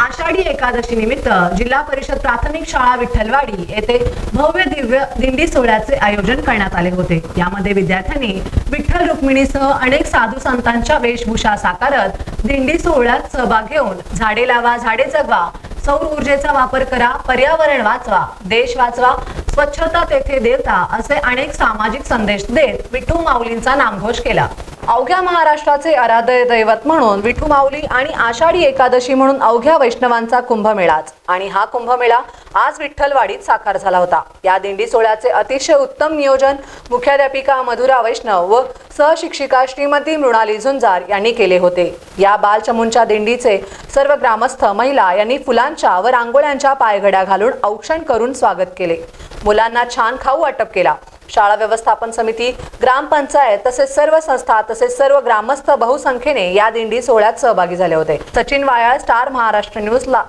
आषाढी एकादशी निमित्त जिल्हा परिषद प्राथमिक शाळा विठ्ठलवाडी येथे भव्य दिव्य दिंडी सोहळ्याचे आयोजन करण्यात आले होते. यामध्ये विद्यार्थ्यांनी विठ्ठल रुक्मिणीसह अनेक साधू संतांच्या वेशभूषा साकारत दिंडी सोहळ्यात सहभाग घेऊन झाडे लावा झाडे जगवा सौर ऊर्जेचा वापर करा पर्यावरण वाचवा देश वाचवा स्वच्छता तेथे देवता असे अनेक सामाजिक संदेश देत विठू माऊलींचा नामघोष केला. अवघ्या महाराष्ट्राचे आराध्य दैवत म्हणून विठू माऊली आणि आषाढी एकादशी म्हणून अवघ्या वैष्णवांचा कुंभमेळाच. आणि हा कुंभमेळा आज विठ्ठलवाडीत साकार झाला होता. या दिंडी सोहळ्याचे अतिशय उत्तम नियोजन मुख्याध्यापिका मधुरा वैष्णव व सहशिक्षिका श्रीमती मृणाली झुंजार यांनी केले होते. या बालचमूंच्या दिंडीचे सर्व ग्रामस्थ महिला यांनी फुलांच्या व रांगोळ्यांच्या पायघड्या घालून औक्षण करून स्वागत केले. मुलांना छान खाऊ वाटप केला. शाळा व्यवस्थापन समिती ग्रामपंचायत तसेच सर्व संस्था तसेच सर्व ग्रामस्थ बहुसंख्येने या दिंडी सोहळ्यात सहभागी झाले होते. सचिन वायाळ स्टार महाराष्ट्र न्यूज ला